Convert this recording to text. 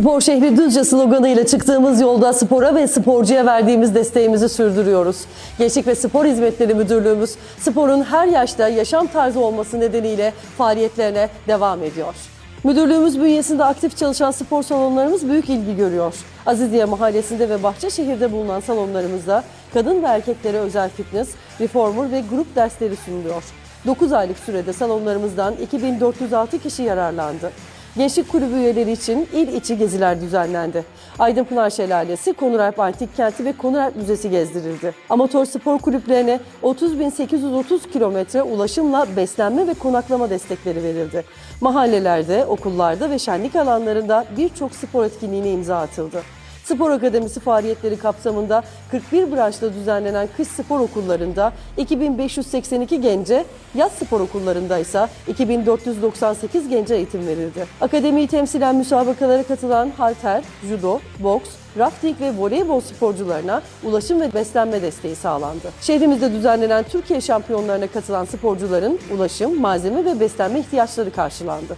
Spor şehri Düzce sloganıyla çıktığımız yolda spora ve sporcuya verdiğimiz desteğimizi sürdürüyoruz. Gençlik ve Spor Hizmetleri Müdürlüğümüz sporun her yaşta yaşam tarzı olması nedeniyle faaliyetlerine devam ediyor. Müdürlüğümüz bünyesinde aktif çalışan spor salonlarımız büyük ilgi görüyor. Aziziye Mahallesi'nde ve Bahçeşehir'de bulunan salonlarımızda kadın ve erkeklere özel fitness, reformer ve grup dersleri sunuluyor. 9 aylık sürede salonlarımızdan 2406 kişi yararlandı. Gençlik Kulübü üyeleri için il içi geziler düzenlendi. Aydınpınar Şelalesi, Konuralp Antik Kenti ve Konuralp Müzesi gezdirildi. Amatör spor kulüplerine 30.830 kilometre ulaşımla beslenme ve konaklama destekleri verildi. Mahallelerde, okullarda ve şenlik alanlarında birçok spor etkinliğine imza atıldı. Spor Akademisi faaliyetleri kapsamında 41 branşta düzenlenen kış spor okullarında 2582 gence, yaz spor okullarında ise 2498 gence eğitim verildi. Akademiyi temsilen müsabakalara katılan halter, judo, boks, rafting ve voleybol sporcularına ulaşım ve beslenme desteği sağlandı. Şehrimizde düzenlenen Türkiye şampiyonlarına katılan sporcuların ulaşım, malzeme ve beslenme ihtiyaçları karşılandı.